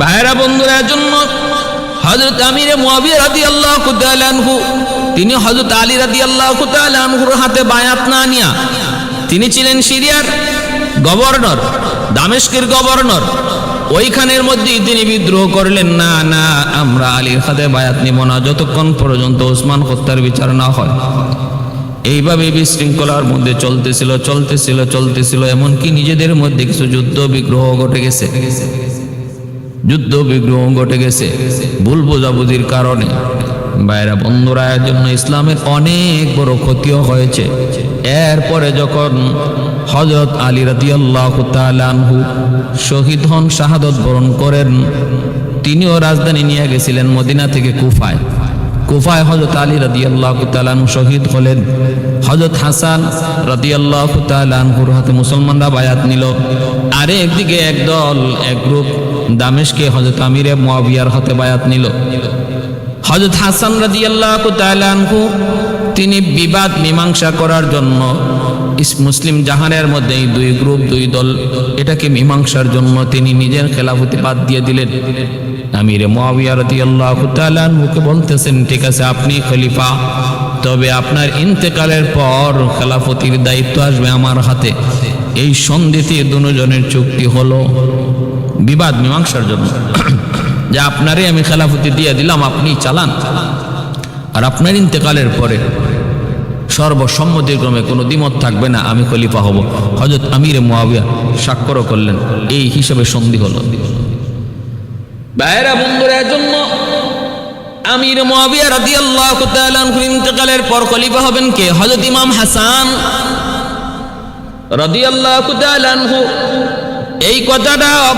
ভাইরা বন্ধুরা জন্য হজরত আমির মুয়াবিয়া রাদিয়াল্লাহু তাআলা তিনি হজরত আলী রাদিয়াল্লাহু তাআলা আনহুর হাতে বায়াত না নিয়া তিনি ছিলেন সিরিয়ার গভর্নর, দামেস্কের গভর্নর। ওইখানের মধ্যেই তিনি বিদ্রোহ করলেন, না না, আমরা আলীর হাতে বায়াত নিব না, যতক্ষণ পর্যন্ত ওসমান হত্যার বিচার না হয়। এইভাবে বিশৃঙ্খলার মধ্যে চলতেছিল চলতেছিল চলতেছিল, এমনকি নিজেদের মধ্যে কিছু যুদ্ধ বিগ্রহ ঘটে গেছে। যুদ্ধ বিগ্রহ ঘটে গেছে। ভুল বোঝাবুঝির কারণে। বাইরা বন্ধুরা রায়ের জন্য ইসলামের অনেক বড় ক্ষতিও হয়েছে। এরপরে যখন হজরত আলী রাদিয়াল্লাহ আনহু শহীদ হন, শাহাদত বরণ করেন, তিনিও রাজধানী নিয়ে গেছিলেন মদিনা থেকে কুফায়। কুফায় হজরত আলী রাদিয়াল্লাহ তালানহু শহীদ হলেন। হজরত হাসান রাদিয়াল্লাহ তালানহুর হাতে মুসলমানরা বায়াত নিল। আরে একদিকে একদল এক গ্রুপ দামেশকে হজরত আমিরে মুয়াবিয়ার হাতে বায়াত নিল। হজরত হাসান রাদিয়াল্লাহু তাআলা আনহু তিনি বিবাদ মীমাংসা করার জন্য মুসলিম জাহানের মধ্যে দুই গ্রুপ, দুই দল এটাকে মীমাংসার জন্য তিনি নিজের খেলাফতি বাদ দিয়ে দিলেন। আমিরে রাদিয়াল্লাহু তাআলা আনহুকে বলতেছেন, ঠিক আছে, আপনি খলিফা, তবে আপনার ইন্তেকালের পর খেলাফতির দায়িত্ব আসবে আমার হাতে। এই সন্ধিতে দুজনের চুক্তি হলো বিবাদ, মীমাংসার জন্য। যে আপনারই আমি খেলাফতি দিয়ে দিলাম, আপনি চালান। আর আপনার ইন্তেকালের পরে সর্বসম্মতিক্রমে কোনো দ্বিমত থাকবে না, আমি খলিফা হব। হজরত আমির মুয়াবিয়া স্বাক্ষরও করলেন। এই হিসেবে সন্ধি হলো। বাইরা বন্ধুরা জন্য আমির মুয়াবিয়া রাদিয়াল্লাহু আনহুর ইন্তেকালের পর খলিফা হবেন কে? হযরত ইমাম হাসান রাদিয়াল্লাহু তাআলা আনহু। এই কথাটা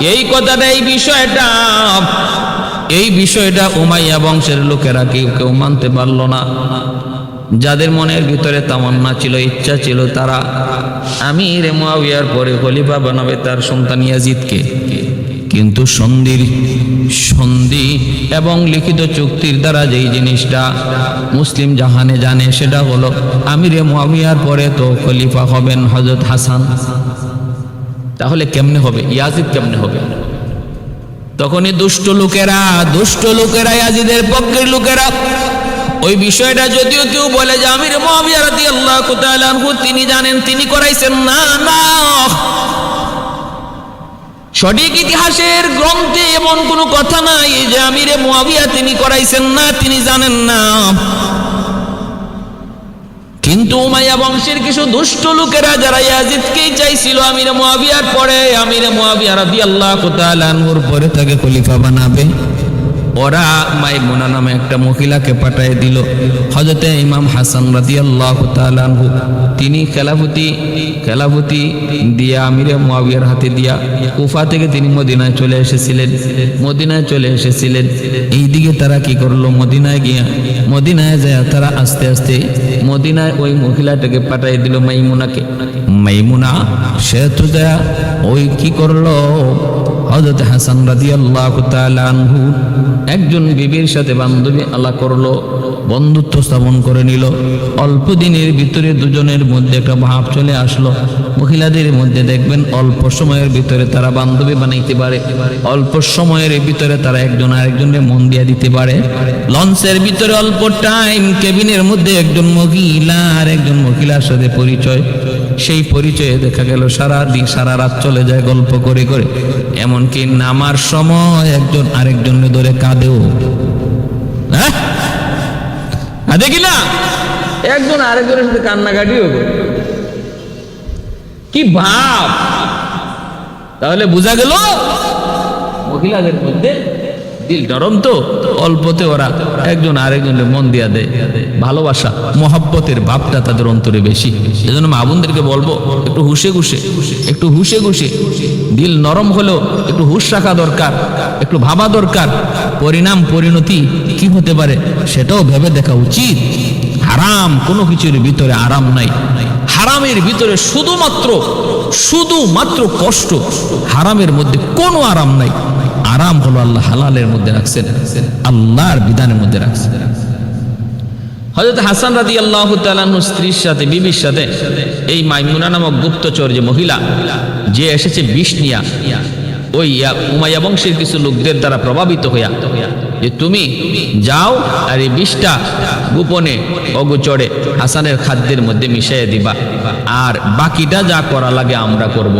এই কথাটা, এই বিষয়টা এই বিষয়টা উমাইয়া বংশের লোকেরা কেউ কেউ মানতে পারল না। যাদের মনের ভিতরে তামান্না ছিল, ইচ্ছা ছিল, তারা আমির মুয়াবিয়ার পরে খলিফা বানাবে তার সন্তান ইয়াজিদকে। কিন্তু সন্ধির সন্ধি এবং লিখিত চুক্তির দ্বারা যেই জিনিসটা মুসলিম জাহানে জানে, সেটা হলো আমিরে মুয়াবিয়ার পরে তো খলিফা হবেন হজরত হাসান। তাহলে কেমনে হবে? ইয়াজিদ কেমনে হবে? তখনই দুষ্ট লোকেরা দুষ্ট লোকেরা, ইয়াজিদের পক্ষের লোকেরা, ওই বিষয়টা যদিও কেউ বলে যে আমির তাআলা তিনি জানেন, তিনি করাইছেন। না না। সঠিক ইতিহাসের গ্রন্থে এমন কোনো কথা নাই যে আমিরে মুয়াবিয়া তিনি করাইছেন না, তিনি জানেন না। কিন্তু উমাইয়া বংশের কিছু দুষ্ট লোকেরা যারা ইয়াজিদকেই চাইছিল আমিরে মুয়াবিয়ার পরে, আমিরে মুয়াবিয়া রাদিয়াল্লাহু তাআলা আনহুর পরে তাকে খলিফা বানাবে। ওরা মাইমুনা নামে একটা মহিলাকে পাঠিয়ে দিল। হজরতে ইমাম হাসান রাদিয়াল্লাহু তাআলা তিনি খেলাফতি খেলাফতি দিয়া আমিরে মুয়াবিয়ার হাতে দিয়া কুফা থেকে তিনি মদিনায় চলে এসেছিলেন। মদিনায় চলে এসেছিলেন। এইদিকে তারা কি করল? মদিনায় গিয়া, মদিনায় যায় তারা আস্তে আস্তে মদিনায় ওই মহিলাটাকে পাঠিয়ে দিল মাইমুনাকে। মাইমুনা, সে তো ওই কি করল? হজরত হাসান রাদিয়াল্লাহু তাআলা আনহু একজন বিবির সাথে বান্ধবী আলা করল, বন্ধুত্ব স্থাপন করে নিল। অল্প দিনের ভিতরে দুজনের মধ্যে একটা ভাব চলে আসলো। মহিলাদের মধ্যে দেখবেন অল্প সময়ের ভিতরে তারা বান্ধবী বানাইতে পারে, অল্প সময়ের ভিতরে তারা একজন আরেকজনের মন দিয়া দিতে পারে। লঞ্চের ভিতরে অল্প টাইম, কেবিনের মধ্যে একজন মহিলা আর একজন মহিলার সাথে পরিচয়। সেই পরিচয়ে দেখা গেল সারা দিন সারা রাত চলে যায় গল্প করে করে। এমনকি নামার সময় একজন আরেকজনের ধরে কাঁদেও। দেখি কাঁদে না? একজন আরেকজনের সাথে কান্নাকাটিও কি ভাব? তাহলে বোঝা গেল মহিলাদের মধ্যে দিল নরম তো। অল্পতে ওরা একজন আরেকজনের মন দিয়া দেয়। ভালোবাসা, মহব্বতের ভাবটা তাদের অন্তরে বেশি। এজন্য মা বোনদেরকে বলব, একটু হুশে ঘুষে, একটু হুশে ঘুষে। দিল নরম হলেও একটু হুশ রাখা দরকার, একটু ভাবা দরকার। পরিণাম, পরিণতি কি হতে পারে সেটাও ভেবে দেখা উচিত। হারাম কোনো কিছুর ভিতরে আরাম নাই। হারামের ভিতরে শুধুমাত্র শুধুমাত্র কষ্ট। হারামের মধ্যে কোনো আরাম নাই। আরাম হলো আল্লাহ হালালের মধ্যে রাখছেন, আল্লাহর বিধানের মধ্যে রাখছেন হজরত হাসান রাদি আল্লাহ তালানু স্ত্রীর সাথে, বিবির সাথে এই মাইমুনা নামক গুপ্তচর যে মহিলা, যে এসেছে বিষ নিয়া, ওই উমাইয়া বংশের কিছু লোকদের দ্বারা প্রভাবিত হইয়া, যে তুমি যাও আর এই বিষটা গোপনে অগোচরে হাসানের খাদ্যের মধ্যে মিশিয়ে দিবা, আর বাকিটা যা করা লাগে আমরা করব।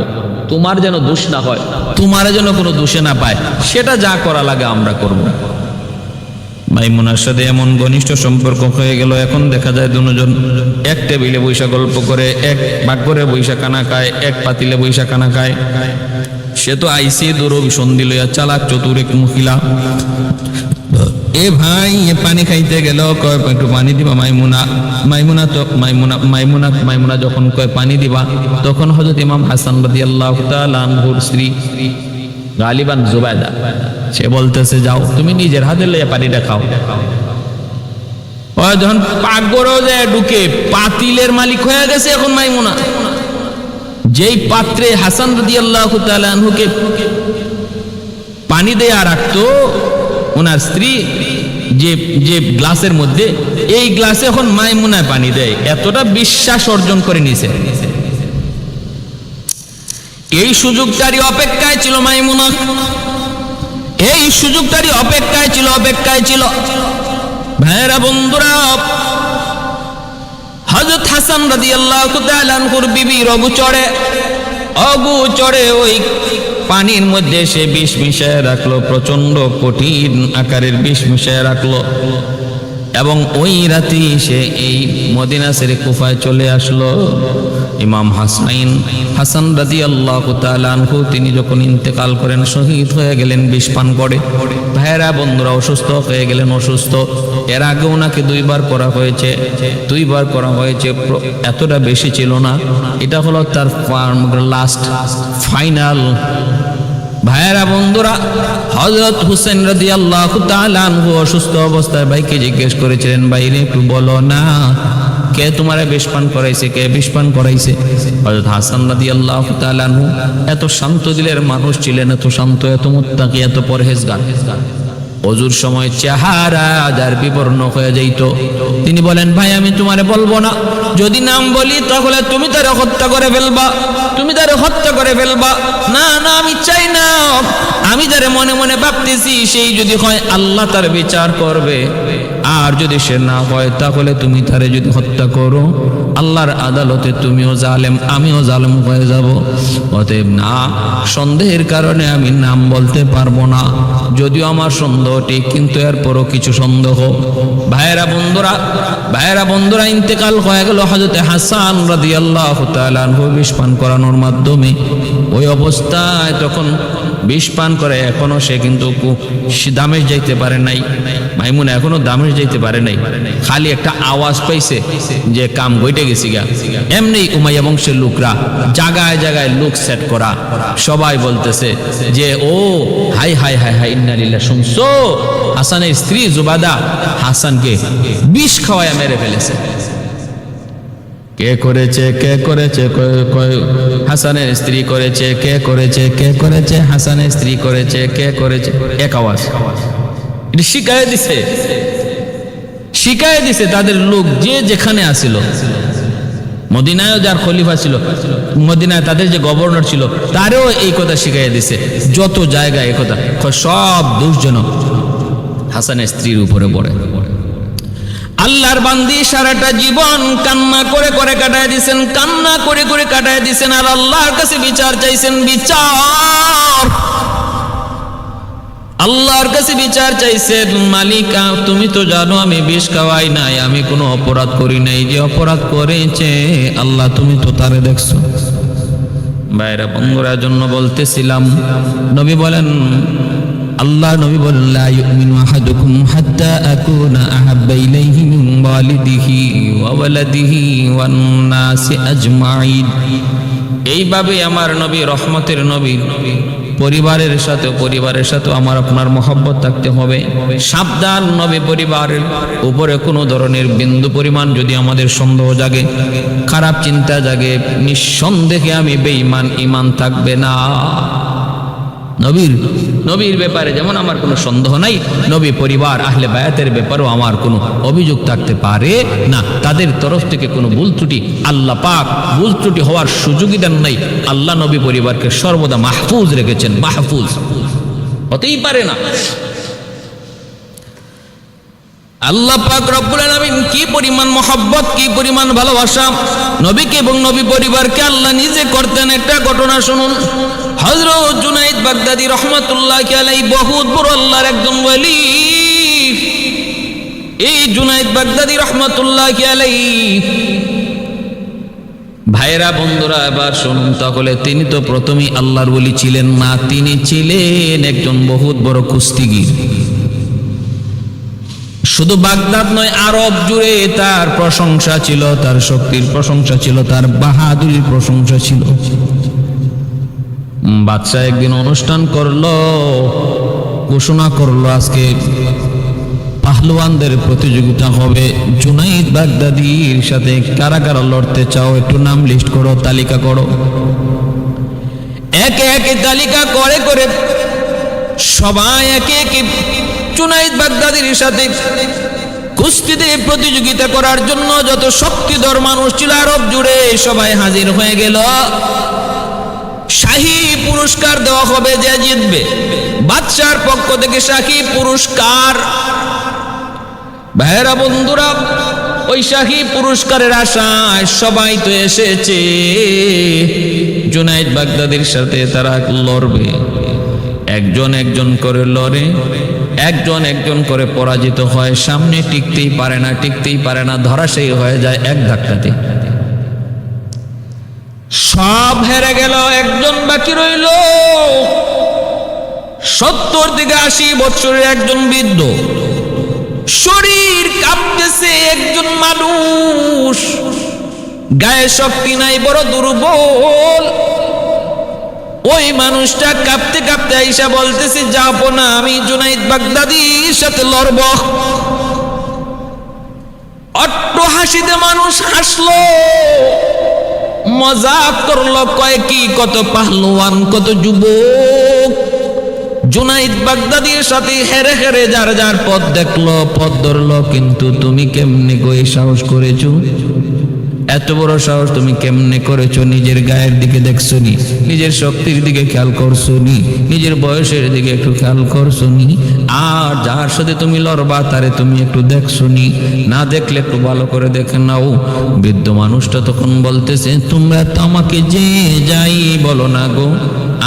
তোমার যেন দোষ না হয় তোমার যেন কোনো দোষে না পায়, সেটা যা করা লাগে আমরা করব। মাইমুনার সাথে এমন ঘনিষ্ঠ সম্পর্ক হয়ে গেল, এখন দেখা যায় দুজন এক টেবিলে বৈশা গল্প করে, এক ভাগ করে বৈশা কানা খায়, এক পাতিলে বৈশা কানা খায় সে তো আইসি দূর সন্ধি লইয়া চালাক চতুর এক মহিলা এ ভাই, এ পানি খাইতে গেল, কয় একটু পানি দিবা মাইমুনা। মাইমুনা তো, মাইমুনা মাইমুনা মাইমুনা যখন কয় পানি দিবা, তখন হযরত ইমাম হাসান রাদিয়াল্লাহু তাআলা আনহুর স্ত্রী গালিবান জুবাইদা সে বলতেছে, যাও, তুমি নিজের হাতে লইয়া পানিটা খাও। যখন পাকবড় যায় ঢুকে পাতিলের মালিক হয়ে গেছে এখন মাইমুনা। যেই পাত্রে হাসান রাদিয়াল্লাহু তাআলা আনহুকে পানি দেয়া রাখতো ওনার স্ত্রী যে যে গ্লাসের মধ্যে, এই গ্লাসে এখন মাইমুনায় পানি দেয়। এতটা বিশ্বাস অর্জন করে নিছে। এই সুযোগটারই অপেক্ষায় ছিল মাইমুনা। এই সুযোগটারই অপেক্ষায় ছিল অপেক্ষায় ছিল। ভাইরা বন্ধুরা হজরত হাসান রাজি আল্লাহ বিবি রঘু চড়ে অগু চড়ে ওই পানির মধ্যে সে বিষ মিশায় রাখল প্রচণ্ড কঠিন আকারের বিষ মিশায় রাখল। এবং ওই রাতে সে এই মদিনা সেরে কুফায় চলে আসলো। ইমাম হাসনাইন হাসান রাজি আল্লাহ তালু তিনি যখন ইন্তেকাল করেন, শহীদ হয়ে গেলেন, বিষ পান করে। ভাইয়েরা, বন্ধুরা, অসুস্থ হয়ে গেলেন, অসুস্থ। এর আগে ওনাকে দুইবার করা হয়েছে। দুইবার করা হয়েছে এতটা বেশি ছিল না। এটা হলো তার লাস্ট, ফাইনাল ভাইয়েরা, বন্ধুরা হজরত হুসেন রাজি আল্লাহ তালু অসুস্থ অবস্থায় ভাইকে জিজ্ঞেস করেছিলেন বাইরে একটু বলো না, কে তোমারে বিষ পান করাইছে, কে বিষ পান করাইছে? হজরত হাসান রাজি আল্লাহ তালু এত শান্ত দিলের মানুষ ছিলেন, এত শান্ত, এত মুত্তাকি, এত পরহেজগার। অজুর সময় চেহারা যার বিবর্ণ হয়ে যাইত। তিনি বলেন, ভাই, আমি তোমারে বলব না যদি নাম বলি, তাহলে তুমি তারে হত্যা করে ফেলবা। তুমি তারে হত্যা করে ফেলবা। না না, আমি চাই না। আমি যারে মনে মনে ভাবতেছি, সেই যদি হয় আল্লাহ তার বিচার করবে। আর যদি সে না হয়, তাহলে তুমি তারে যদি হত্যা করো, আল্লাহর আদালতে তুমিও জালেম, আমিও জালেম হয়ে যাব। অতএব না, সন্দেহের কারণে আমি নাম বলতে পারব না। যদিও আমার সন্দেহ ঠিক কিন্তু এরপরও কিছু সন্দেহ। ভাইয়েরা বন্ধুরা ভাইয়েরা বন্ধুরা, ইন্তেকাল হয়ে গেল হজরতে হাসান রাদি আল্লাহ বিষ পান করানোর মাধ্যমে। ওই অবস্থায় তখন বিষ পান করে এখনও সে কিন্তু দামেশ যাইতে পারে নাই। মাইমুন এখনও দামেশ যাইতে পারে নাই। খালি একটা আওয়াজ পাইছে যে কাম গইটে গেছি গা। এমনি উমাইয়া বংশের লোকরা জায়গায় জায়গায় লোক সেট করা। সবাই বলতেছে যে ও হাই হাই হাই হাই ইন্নালিল্লাহ শুনছো? হাসানের স্ত্রী জুবাদা হাসানকে বিষ খাওয়ায় মেরে ফেলেছে। কে করেছে কে করেছে হাসানের স্ত্রী করেছে কে করেছে কে করেছে হাসানের স্ত্রী করেছে কে করেছে এক আওয়াজ আওয়াজ। এটা দিছে। শিখায় দিছে তাদের লোক যে যেখানে আসিল মদিনায়ও যার খলিফা ছিল, মদিনায় তাদের যে গভর্নর ছিল, তারও এই কথা শিখাইয়া দিছে। যত জায়গায় এই কথা সব দুঃজনক হাসানের স্ত্রীর উপরে পড়ে। আল্লাহর বান্দি সারাটা জীবন কান্না করে করে কাটায় দিছেন, কান্না করে করে কাটায় দিছেন, আর আল্লাহর কাছে বিচার চাইছেন, বিচার। আল্লাহর কাছে বিচার চাইছেন মালিক, তুমি তো জানো আমি বিষ খাওয়াই নাই, আমি কোনো অপরাধ করি নাই, যে অপরাধ করেছে, আল্লাহ তুমি তো তারে দেখছ। বাইরা বন্ধুরা জন্য বলতেছিলাম, নবী বলেন, আল্লাহ নবী বলেন, লা ইউমিনু আহাদুকুম হাত্তা আকুনা আহাব্বা ইলাইহি মিন ওয়ালিদিহি ওয়া ওয়ালাদিহি ওয়ান নাসি আজমাইন এইভাবে আমার নবী, রহমতের নবী পরিবারের সাথে পরিবারের সাথে আমার আপনার মহব্বত থাকতে হবে। সাবধান নবী পরিবারের উপরে কোনো ধরনের বিন্দু পরিমাণ যদি আমাদের সন্দেহ জাগে, খারাপ চিন্তা জাগে, নিঃসন্দেহে আমি বেঈমান ইমান থাকবে না। নবীর নবীর ব্যাপারে যেমন আমার কোনো সন্দেহ নাই, নবী পরিবার, আহলে বায়াতের ব্যাপারেও আমার কোনো অভিযোগ থাকতে পারে না। তাদের তরফ থেকে কোনো ভুল ত্রুটি, আল্লাহ পাক ভুল ত্রুটি হওয়ার সুযোগই দেন নাই। আল্লাহ নবী পরিবারকে সর্বদা মাহফুজ রেখেছেন, মাহফুজ। হতেই পারে না। আল্লাহ পাক রব্বুল আলামিন কি পরিমাণ মহব্বত, কি পরিমাণ ভালোবাসা, নবীকে এবং নবী পরিবারকে আল্লাহ নিজে করতেন একটা ঘটনা শুনুন। হযরত জুনাইদ বাগদাদি রহমাতুল্লাহ আলাই বহুত বড় আল্লাহর একজন ওলি এই জুনাইদ বাগদাদি রহমাতুল্লাহ আলাই ভাইরা বন্ধুরা, এবার শুনুন তাহলে, তিনি তো প্রথমেই আল্লাহর বলি ছিলেন না, তিনি ছিলেন একজন বহুত বড় কুস্তিগির। শুধু বাগদাদ নয়, আরব জুড়ে তার প্রশংসা ছিল, তার শক্তির প্রশংসা ছিল, তার বাহাদুরির প্রশংসা ছিল। বাদশাহ একদিন অনুষ্ঠান করল, ঘোষণা করল, আজকে পাহলোয়ানদের প্রতিযোগিতা হবে। জুনাইদ বাগদাদির সাথে কারা কারা লড়তে চাও, একটু নাম লিস্ট করো, তালিকা করো। একে একে তালিকা করে করে সবাই একে একে জুনাইদ বাগদাদির সাথে কুস্তিতে প্রতিযোগিতা করার জন্য যত শক্তিধর মানুষ ছিল আরব জুড়ে সবাই হাজির হয়ে গেল। শাহী পুরস্কার দেওয়া হবে যে জিতবে। বাদশার পক্ষ থেকে শাহী পুরস্কার। ভাইয়েরা, বন্ধুরা, ওই শাহী পুরস্কারের আশায় সবাই তো এসেছে। জুনাইদ বাগদাদির সাথে তারা লড়বে। একজন একজন করে লড়ে। একজন একজন করে পরাজিত হয়, সামনে টিকতেই পারে না, টিকতেই পারে না, ধরাশায়ী হয়ে যায় এক ধাক্কাতে। সব হেরে গেল, একজন বাকি রইল। সত্তর থেকে আশি বছরের একজন বৃদ্ধ। শরীর কাঁপতেছে একজন মানুষ। গায়ে শক্তি নাই, বড় দুর্বল। ওই মানুষটা কাঁপতে কাঁপতে আইসা বলতেছে, যাব না, আমি জুনাইদ বাগদাদির সাথে লড়ব। অট্ট হাসিতে মানুষ হাসলো। মজাক করল কয় কি কত পাহলোয়ান, কত যুবক। জুনাইদ বাগদাদির সাথে হেরে হেরে যার যার পথ দেখল, পথ ধরলো, কিন্তু তুমি কেমনে গই সাহস করেছ? এত বড় সাহস তুমি কেমনে করেছ? নিজের গায়ের দিকে দেখছ নি নিজের শক্তির দিকে খেয়াল করছ নি নিজের বয়সের দিকে একটু খেয়াল করছ নি আর যার সাথে তুমি লড়বা, তারে তুমি একটু দেখছ নি না দেখলে একটু ভালো করে দেখে নাও। বৃদ্ধ মানুষটা তখন বলতেছে, তোমরা তো আমাকে যে যাই বলো না গো।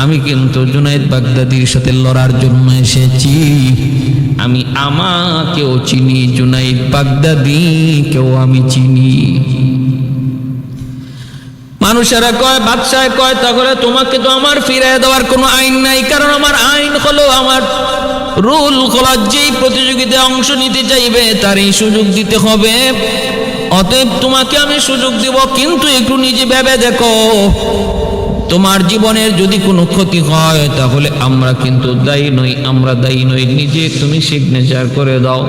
আমি কিন্তু জুনাইদ বাগদাদির সাথে লড়ার জন্য এসেছি। আমি আমাকেও চিনি, জুনাইদ বাগদাদি কেউ আমি চিনি। মানুষেরা কয়, বাদশাহ কয়, তাহলে তোমাকে তো আমার ফিরিয়ে দেওয়ার কোনো আইন নাই, কারণ আমার আইন হলো আমার রুল হলো যেই প্রতিযোগিতায় অংশ নিতে চাইবে তার এই সুযোগ দিতে হবে। অতএব তোমাকে আমি সুযোগ দিব, কিন্তু একটু নিজে ভেবে দেখো, তোমার জীবনের যদি কোনো ক্ষতি হয়, তাহলে আমরা কিন্তু দায়ী নই, আমরা দায়ী নই, নিজে তুমি সিগনেচার করে দাও।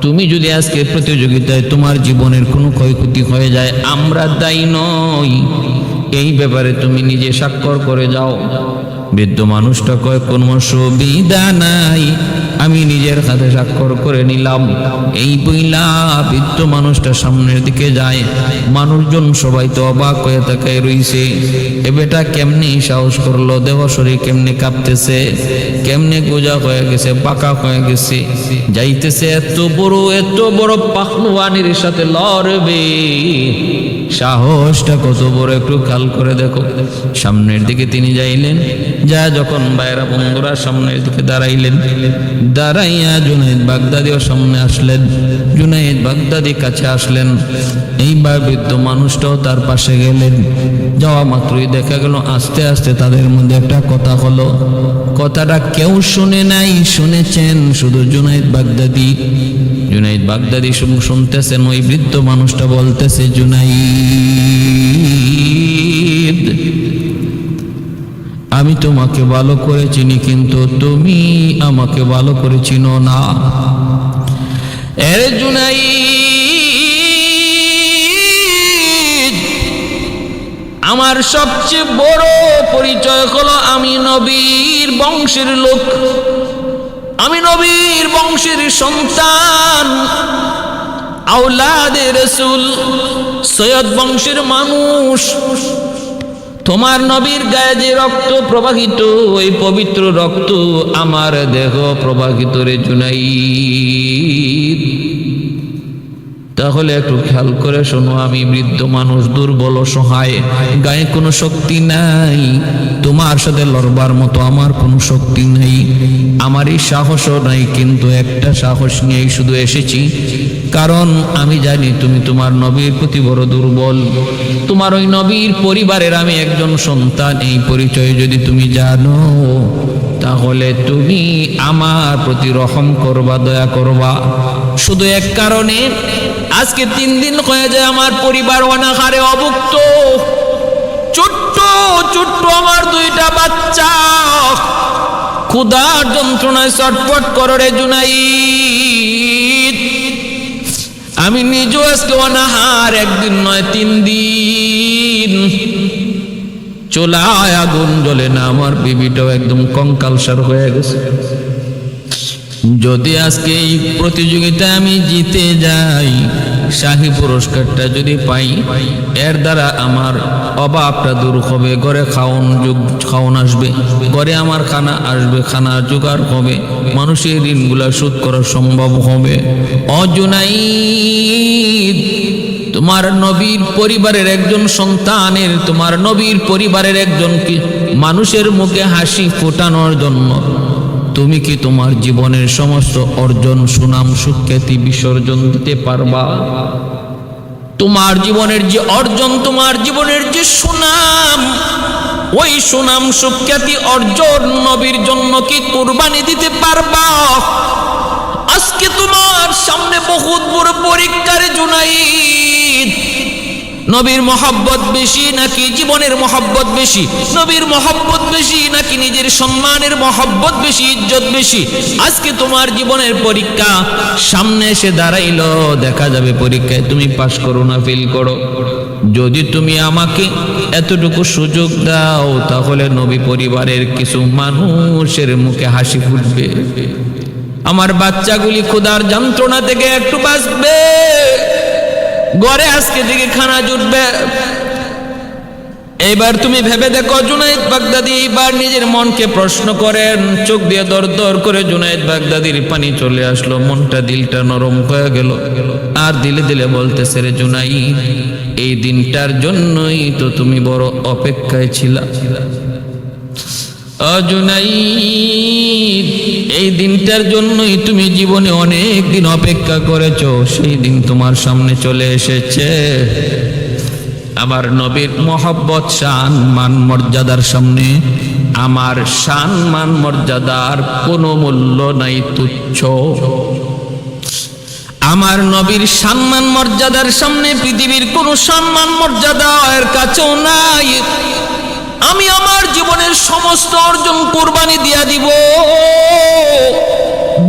তুমি যদি আজকে প্রতিযোগিতায় তোমার জীবনের কোনো ক্ষয়ক্ষতি হয়ে যায়, আমরা দায়ী নই। এই ব্যাপারে তুমি নিজে স্বাক্ষর করে যাও। বৃদ্ধ মানুষটা কয়, কোনো সুবিধা নাই। আমি নিজের হাতে স্বাক্ষর করে নিলাম। এই বইলা বৃদ্ধ মানুষটা সামনের দিকে যায়। মানুষজন সবাই তো অবাক হয়ে তাকায় রইছে। এ বেটা কেমনি সাহস করল, দেহ শরীর কেমনে কাঁপতেছে? কেমনে গোজা হয়ে গেছে, পাকা হয়ে গেছে? যাইতেছে এত বড় এত বড় পাখলুয়ানির সাথে লড়বে। সাহসটা কত বড় একটু খেয়াল করে দেখো। সামনের দিকে তিনি যাইলেন, যা যখন বাইরা বন্ধুরা সামনের দিকে দাঁড়াইলেন, দাঁড়াইয়া জুনাইদ বাগদাদিও সামনে আসলেন, জুনাইদ বাগদাদি কাছে আসলেন। এইবার বৃদ্ধ মানুষটাও তার পাশে গেলেন। যাওয়া মাত্রই দেখা গেল, আস্তে আস্তে তাদের মধ্যে একটা কথা হলো। কথাটা কেউ শুনে নাই, শুনেছেন শুধু জুনাইদ বাগদাদি। জুনাইদ বাগদাদি শুন- শুনতেছেন ওই বৃদ্ধ মানুষটা বলতেছে, জুনাইদ, আমি তোমাকে ভালো করে চিনি, কিন্তু তুমি আমাকে ভালো করে চিনো না। এর জুনাইদ, আমার সবচেয়ে বড় পরিচয় হলো আমি নবীর বংশের লোক। আমি নবীর বংশের সন্তান আউলাদে রসুল, সৈয়দ বংশের মানুষ। তোমার নবীর গায়ে যে রক্ত প্রবাহিত, ওই পবিত্র রক্ত আমার দেহ প্রবাহিত রে জুনাই তাহলে একটু খেয়াল করে শোনো, আমি বৃদ্ধ মানুষ, দুর্বল সহায়। গায়ে কোনো শক্তি নাই। তোমার সাথে লড়বার মতো আমার কোনো শক্তি নেই। আমারই সাহসও নাই, কিন্তু একটা সাহস নিয়েই শুধু এসেছি। কারণ আমি জানি তুমি তোমার নবীর প্রতি বড় দুর্বল। তোমার ওই নবীর পরিবারের আমি একজন সন্তান, এই পরিচয় যদি তুমি জানো, তাহলে তুমি আমার প্রতি রহম করবা, দয়া করবা। শুধু এক কারণে আজকে তিন দিন হয়ে যায় আমার পরিবার অনাহারে অভুক্ত। ছোট্ট ছোট্ট আমার দুইটা বাচ্চা। ক্ষুধার যন্ত্রণায় চটপট করো জুনাই আমি নিজেও আজকে অনাহার, একদিন নয়, তিন দিন। চোলায় আগুন জ্বলে না, আমার বিবিটাও একদম কঙ্কালসার হয়ে গেছে। যদি আজকে এই প্রতিযোগিতায় আমি জিতে যাই, শাহী পুরস্কারটা যদি পাই, এর দ্বারা আমার অভাবটা দূর হবে, ঘরে খাওন যুগ, খাওন আসবে, ঘরে আমার খানা আসবে, খানা জোগাড় হবে, মানুষের ঋণগুলা শোধ করা সম্ভব হবে। অজুনাই তোমার নবীর পরিবারের একজন সন্তানের, তোমার নবীর পরিবারের একজন কি মানুষের মুখে হাসি ফোটানোর জন্য তুমি কি তোমার জীবনের সমস্ত অর্জন, সুনাম, সুখ্যাতি বিসর্জন দিতে পারবা? তোমার জীবনের যে অর্জন, তোমার জীবনের যে সুনাম, ওই সুনাম, সুখ্যাতি অর্জন নবীর জন্য কি কুরবানি দিতে পারবা? আজকে তোমার সামনে বহুত বড় পরীক্ষার জুনাইদ। নবীর মহব্বত বেশি নাকি জীবনের মহব্বত বেশি? নবীর মহব্বত বেশি নাকি নিজের সম্মানের মহব্বত বেশি, ইজ্জত বেশি? আজকে তোমার জীবনের পরীক্ষা সামনে এসে দাঁড়াইলো, দেখা যাবে পরীক্ষায় তুমি পাশ করো না ফেল করো। যদি তুমি আমাকে এতটুকু সুযোগ দাও, তাহলে নবী পরিবারের কিছু মানুষের মুখে হাসি ফুটবে। আমার বাচ্চাগুলি ক্ষুধার যন্ত্রণা থেকে একটু বাঁচবে। ঘরে আজকে দিকে খানা জুটবে। এইবার তুমি ভেবে দেখো, জুনাইদ বাগদাদি এইবার নিজের মনকে প্রশ্ন করেন। চোখ দিয়ে দর দর করে জুনাইদ বাগদাদির পানি চলে আসলো। মনটা দিলটা নরম হয়ে গেল। আর দিলে দিলে বলতেছে, রে জুনাই এই দিনটার জন্যই তো তুমি বড় অপেক্ষায় ছিলা। অজুনাই এই দিনটার জন্যই তুমি জীবনে অনেক দিন অপেক্ষা করেছ, সেই দিন তোমার সামনে চলে এসেছে। আমার নবীর মহব্বত, শান, মান, মর্যাদার সামনে। আমার শান, মান, মর্যাদার কোনো মূল্য নাই তুচ্ছ। আমার নবীর সম্মান মর্যাদার সামনে পৃথিবীর কোনো সম্মান মর্যাদা এর কাছেও নাই। আমি আমার জীবনের সমস্ত অর্জন কোরবানি দিয়া দিব।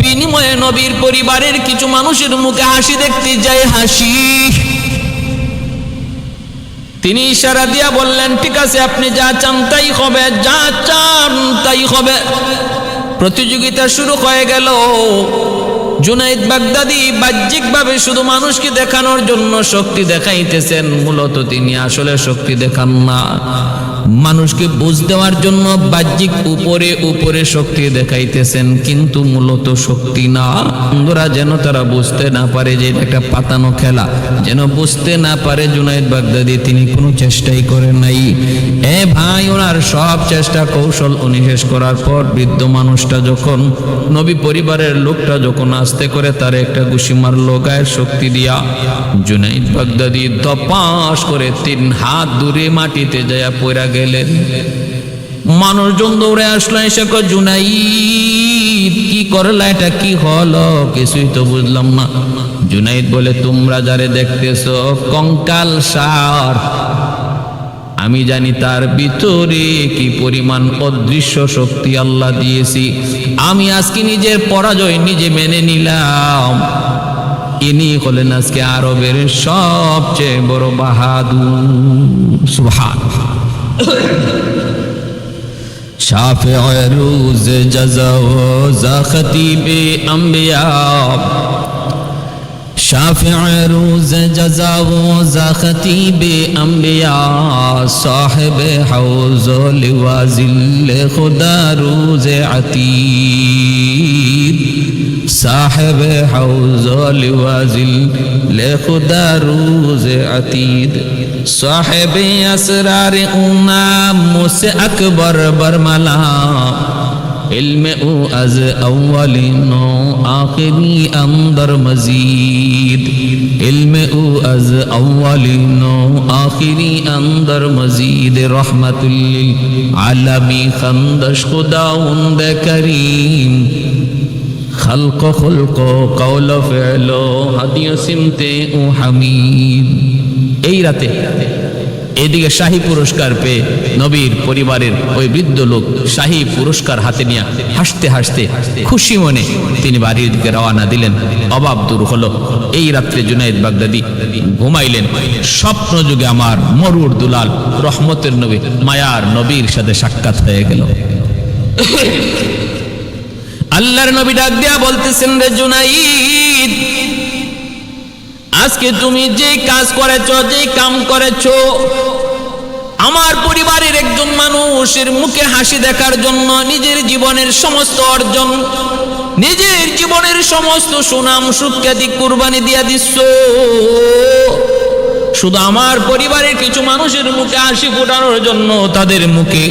বিনিময়ে নবীর পরিবারের কিছু মানুষের মুখে হাসি দেখতে যাই হাসি। তিনি ইশারা দিয়া বললেন, ঠিক আছে, আপনি যা চান তাই হবে, যা চান তাই হবে। প্রতিযোগিতা শুরু হয়ে গেল। জুনাইদ বাগদাদি বাহ্যিকভাবে শুধু মানুষকে দেখানোর জন্য শক্তি দেখাইতেছেন, মূলত তিনি আসলে শক্তি দেখান না। মানুষকে বুঝ দেওয়ার জন্য বাহ্যিক উপরে উপরে শক্তি দেখাইতেছেন, কিন্তু মূলত শক্তি না। বন্ধুরা, যেন তারা বুঝতে না পারে যে একটা পাতানো খেলা, যেন বুঝতে না পারে জুনাইদ বাগদাদি, তিনি কোনো চেষ্টাই করেন নাই। এ ভাই, ওনার সব চেষ্টা, কৌশল উনি শেষ করার পর বৃদ্ধ মানুষটা যখন, নবী পরিবারের লোকটা যখন আস্তে করে তার একটা ঘুষি মারলো, গায়ের শক্তি দিয়া, জুনাইদ বাগদাদি দপাস করে তিন হাত দূরে মাটিতে যায় পড়া গেলেন। মানুষজন দৌড়ে আসলো, এসে জুনাইদ, কি করলা? এটা কি হলো? কিছুই তো বুঝলাম না। জুনাইদ বলে, তোমরা যারে দেখতেছো, কঙ্কাল সার। আমি জানি তার ভিতরে কি পরিমাণ অদৃশ্য শক্তি আল্লাহ দিয়েছি। আমি আজকে নিজের পরাজয় নিজে মেনে নিলাম। ইনি হলেন আজকে আরবের সবচেয়ে বড় বাহাদুর। সুবহান شافع روز جزا و ذا خطیب انبیاء شافع روز جزا و ذا خطیب انبیاء صاحب حوض و لوا ذل خدا روز عتید صاحب حوض و لوا ذل خدا روز عتید صاحب اسرار امام سے اکبر برملا علم او از اولین و آخری اندر مزید علم او از اولین و آخری اندر مزید رحمت للعالمی خندش خداوند کریم خلق خلق قول فعل হাদি সিমতে ও হামিদ এই রাতে এদিকে শাহী পুরস্কার পেয়ে নবীর পরিবারের ওই বৃদ্ধ লোক শাহী পুরস্কার হাতে নিয়ে হাসতে হাসতে খুশি মনে তিনি বাড়ির দিকে রওনা দিলেন। অভাব দূর হলো। এই রাত্রে জুনাইদ বাগদাদি ঘুমাইলেন। স্বপ্ন যুগে আমার মরুর দুলাল রহমতের নবী মায়ার নবীর সাথে সাক্ষাৎ হয়ে গেল। আল্লাহর নবী ডাক দিয়া বলতেছেন রে জুনাইদ আজকে তুমি যে কাজ করেছ, যে কাম করেছ, আমার পরিবারের একজন মানুষের মুখে হাসি দেখার জন্য, নিজের জীবনের সমস্ত অর্জন, নিজের জীবনের সমস্ত সুনাম সুখ্যাতি কুরবানি দিয়া দিচ্ছ। শুধু আমার পরিবারের কিছু মানুষের মুখে হাসি ফোটানোর জন্য, তাদের মুখে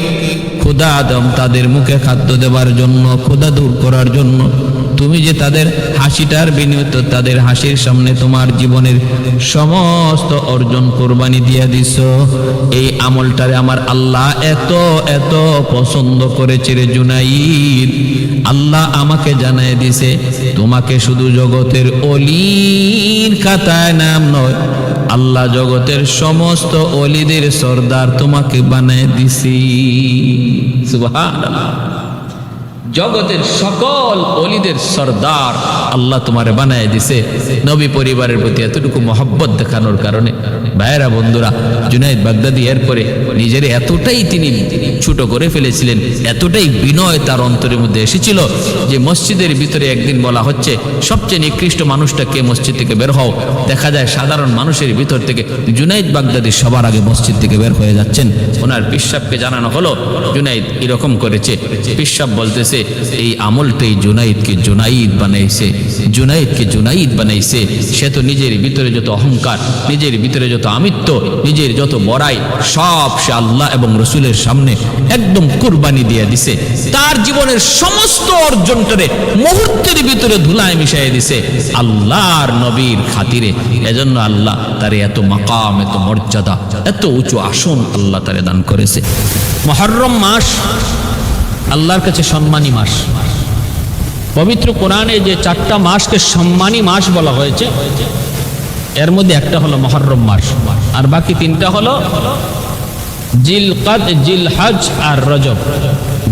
ক্ষুদা আদম তাদের মুখে খাদ্য দেওয়ার জন্য ক্ষুদা দূর করার জন্য। তুমি যে তাদের হাসিটার বিনিয়োগ তাদের হাসির সামনে তোমার জীবনের সমস্ত অর্জন কোরবানি দিয়ে দিছ, এই আমলটারে আমার আল্লাহ এত এত পছন্দ করেছে রে জুনাইদ। আল্লাহ আমাকে জানাই দিছে, তোমাকে শুধু জগতের অলির খাতায় নাম নয়, আল্লাহ জগতের সমস্ত অলিদের সর্দার তোমাকে বানায় দিছি। সুবহানাল্লাহ। জগতের সকল অলিদের সর্দার আল্লাহ তোমারে বানায় দিছে। নবী পরিবারের প্রতি এতটুকু মহব্বত দেখানোর কারণে। ভাইয়েরা, বন্ধুরা, জুনাইদ বাগদাদি এরপরে নিজের এতটাই তিনি ছোট করে ফেলেছিলেন, এতটাই বিনয় তার অন্তরের মধ্যে এসেছিল যে মসজিদের ভিতরে একদিন বলা হচ্ছে, সবচেয়ে নিকৃষ্ট মানুষটা কে মসজিদ থেকে বের হও? দেখা যায় সাধারণ মানুষের ভিতর থেকে জুনাইদ বাগদাদি সবার আগে মসজিদ থেকে বের হয়ে যাচ্ছেন। ওনার পিসাবকে জানানো হলো, জুনাইদ এরকম করেছে। পিসাব বলতেছে এই আমলটাই জুনাইদকে জুনাইদ বানাইছে। জুনাইদকে জুনাইদ বানাইছে। সে তো নিজের ভিতরে যত অহংকার, নিজের ভিতরে যত আমিত্ব, নিজের যত বড়াই, সব সে আল্লাহ এবং রসুলের সামনে একদম কুরবানি দিয়ে দিছে। তার জীবনের সমস্ত অর্জনটারে মুহূর্তের ভিতরে ধুলায় মিশাই দিছে। আল্লাহর নবীর খাতিরে। এজন্য আল্লাহ তার এত মাকাম, এত মর্যাদা, এত উঁচু আসন আল্লাহ তারে দান করেছে। মহরম মাস আল্লাহর কাছে সম্মানী মাস। পবিত্র কোরআনে যে চারটা মাসকে সম্মানী মাস বলা হয়েছে, এর মধ্যে একটা হলো মহরম মাস, আর বাকি তিনটা হলো জিল কদ জিল হজ আর রজব।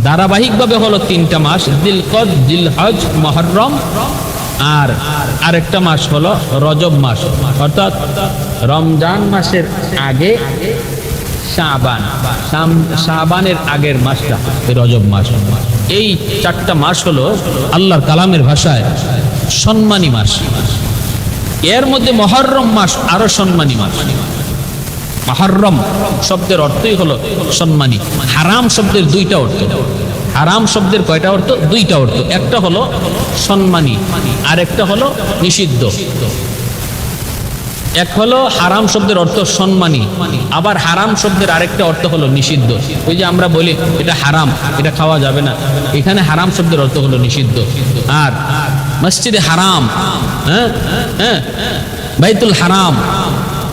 ধারাবাহিকভাবে হলো তিনটা মাস জিল কদ জিল হজ মহরম, আর আরেকটা মাস হলো রজব মাস, অর্থাৎ রমজান মাসের আগে শাবান। শাম- শাবানের আগের মাসটা রজব মাস। এই চারটা মাস হলো আল্লাহর কালামের ভাষায় সম্মানী মাস। এর মধ্যে মহরম মাস আরও সম্মানী মাস। মহরম শব্দের অর্থই হলো সম্মানী হারাম শব্দের দুইটা অর্থ। হারাম শব্দের কয়টা অর্থ? দুইটা অর্থ। একটা হলো সম্মানী আর একটা হলো নিষিদ্ধ। এক হলো হারাম শব্দের অর্থ সম্মানী, আবার হারাম শব্দের আরেকটা অর্থ হলো নিষিদ্ধ। ওই যে আমরা বলি, এটা হারাম, এটা খাওয়া যাবে না। এখানে হারাম শব্দের অর্থ হলো নিষিদ্ধ। আর মসজিদে হারাম হ্যাঁ হ্যাঁ বাইতুল হারাম,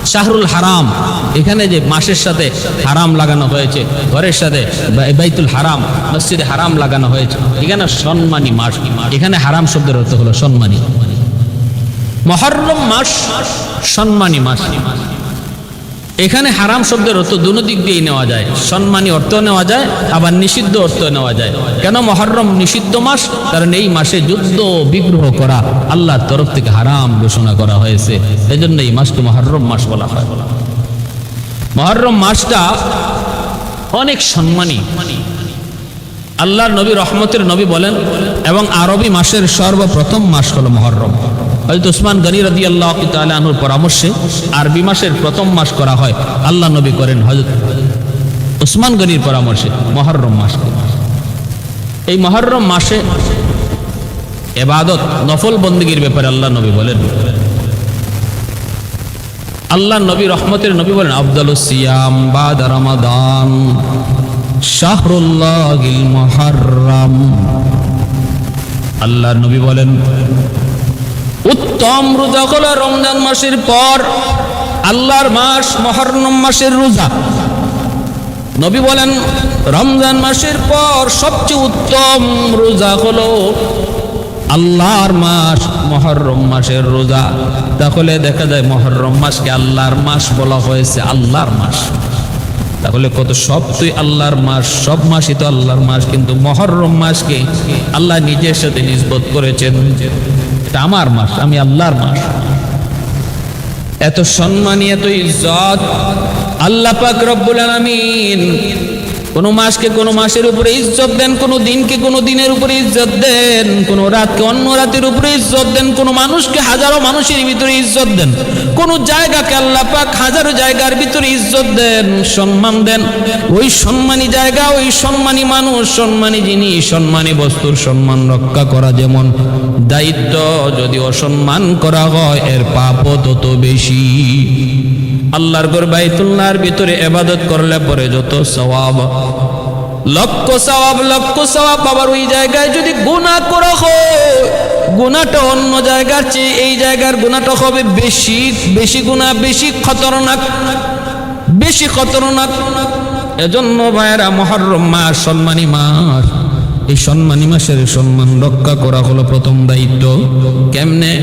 শাহরুল হারাম, এখানে যে মাসের সাথে হারাম লাগানো হয়েছে, ঘরের সাথে বাই- বাইতুল হারাম, মসজিদে হারাম লাগানো হয়েছে, এখানে সম্মানী মাস। এখানে হারাম শব্দের অর্থ হলো সম্মানী। মহরম মাস সম্মানী মাস। এখানে হারাম শব্দের অর্থ দুনো দিক দিয়েই নেওয়া যায়। সম্মানী অর্থ নেওয়া যায়, আবার নিষিদ্ধ অর্থ নেওয়া যায়। কেন মহরম নিষিদ্ধ মাস? কারণ এই মাসে যুদ্ধ বিগ্রহ করা আল্লাহর তরফ থেকে হারাম ঘোষণা করা হয়েছে। এই জন্য এই মাসকে মহরম মাস বলা হয়। মহরম মাসটা অনেক সম্মানী আল্লাহর নবী রহমতের নবী বলেন, এবং আরবি মাসের সর্বপ্রথম মাস হলো মহরম। হয়তো উসমান গনি রদি আল্লাহ আনহুর পরামর্শে আরবি মাসের প্রথম মাস করা হয়। আল্লাহ নবী করেন হজরত উসমান গনির পরামর্শে মহরম মাস। এই মহরম মাসে এবাদত, নফল বন্দীগীর ব্যাপারে আল্লাহ নবী বলেন। আল্লাহ নবী রহমতের নবী বলেন আব্দুল সিয়াম বাদ রমাদান শাহরুল্লাহিল মুহাররম আল্লাহর নবী বলেন উত্তম রোজা হলো রমজান মাসের পর আল্লাহর মাস, মহরম মাসের রোজা। নবী বলেন, রমজান মাসের পর সবচেয়ে উত্তম রোজা হলো আল্লাহর মাস, মহরম মাসের রোজা। তাহলে দেখা যায় মহরম মাসকে আল্লাহর মাস বলা হয়েছে, আল্লাহর মাস। তাহলে কত সব তুই আল্লাহর মাস, সব মাসই তো আল্লাহর মাস, কিন্তু মহরম মাসকে আল্লাহ নিজের সাথে নিষ্পত করেছেন। এটা আমার মাস আমি আল্লাহর মাস। এত সম্মানী এত ইজ্জত আল্লাহ পাক রব্বুল আলামিন কোন মাসকে কোন মাসের উপরে ইজ্জত দেন, কোন দিনকে কোন দিনের উপরে ইজ্জত দেন, কোন রাতকে অন্য রাতের উপরে ইজ্জত দেন, কোন মানুষকে হাজারো মানুষের ভিতরে ইজ্জত দেন, কোন জায়গাকে আল্লাহ পাক হাজারো জায়গার ভিতরে ইজ্জত দেন, সম্মান দেন। ওই সম্মানী জায়গা, ওই সম্মানী মানুষ, সম্মানী জিনিস, সম্মানী বস্তুর সম্মান রক্ষা করা যেমন দায়িত্ব, যদি অসম্মান করা হয়, এর পাপও তত বেশি। আল্লাহর গর বাইতুল্লাহর ভিতরে এবাদত করলে পরে যত সওয়াব, লক্ষ সওয়াব লক্ষ সওয়াব আবার ওই জায়গায় যদি গুনাহ করা হয়, গুনাহটা অন্য জায়গার চেয়ে এই জায়গার গুনাহটা হবে বেশি বেশি গুনাহ, বেশি খতরনাক বেশি খতরনাক। এজন্য ভাইয়েরা, মহরম মাস সম্মানী মাস এই সম্মানী মাসের সম্মান রক্ষা করা হলো প্রথম দায়িত্ব। কেমনে?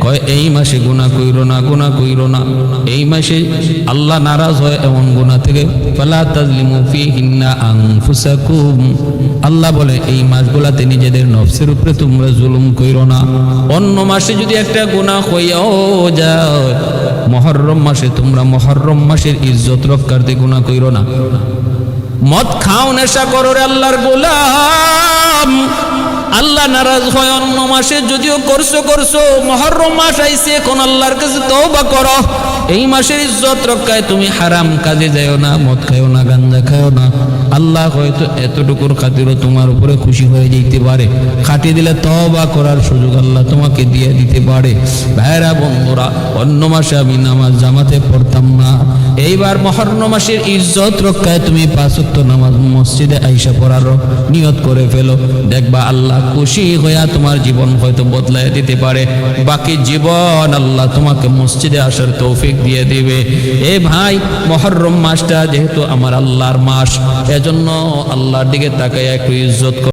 কয়, এই মাসে গুণা কইর না গুণা কইর না। এই মাসে আল্লাহ নারাজ হয় এমন গুণা থেকে। ফালা তাজলিমু আনফুসাকুম। আল্লাহ বলে, এই মাসগুলাতে নিজেদের নফসের উপরে তোমরা জুলুম কইর না। অন্য মাসে যদি একটা গুণা হইয়াও যায়, মহরম মাসে তোমরা মহরম মাসের ইজ্জত রক্ষার্থে গুণা কইর না। মদ খাও, নেশা করো রে আল্লাহর গোলাম। আল্লাহ নারাজ হয় অন্য মাসে, যদিও করছ করছ। মহরম মাস আইছে, এখন আল্লাহর কাছে তওবা করো। এই মাসের ইজ্জত রক্ষায় তুমি হারাম কাজে যাও না, মদ খাও না গাঞ্জা খাও না। আল্লাহ হয়তো এতটুকুর খাতিরও তোমার উপরে খুশি হয়ে যেতে পারে। খাটিয়ে দিলে তওবা করার সুযোগ আল্লাহ তোমাকে দিয়ে দিতে পারে। ভাইরা বন্ধুরা, অন্য মাসে আমি নামাজ জামাতে পড়তাম না। এইবার মহরম মাসের ইজ্জত রক্ষায় তুমি পাঁচত্ব নামাজ মসজিদে আইসা পড়ার নিয়ত করে ফেলো। দেখবা আল্লাহ খুশি হইয়া তোমার জীবন হয়তো বদলায় দিতে পারে। বাকি জীবন আল্লাহ তোমাকে মসজিদে আসার তৌফিক দিয়ে দিবে। এ ভাই, মহরম মাসটা যেহেতু আমার আল্লাহর মাস, এজন্য আল্লাহর দিকে তাকাইয়া একটু ইজ্জত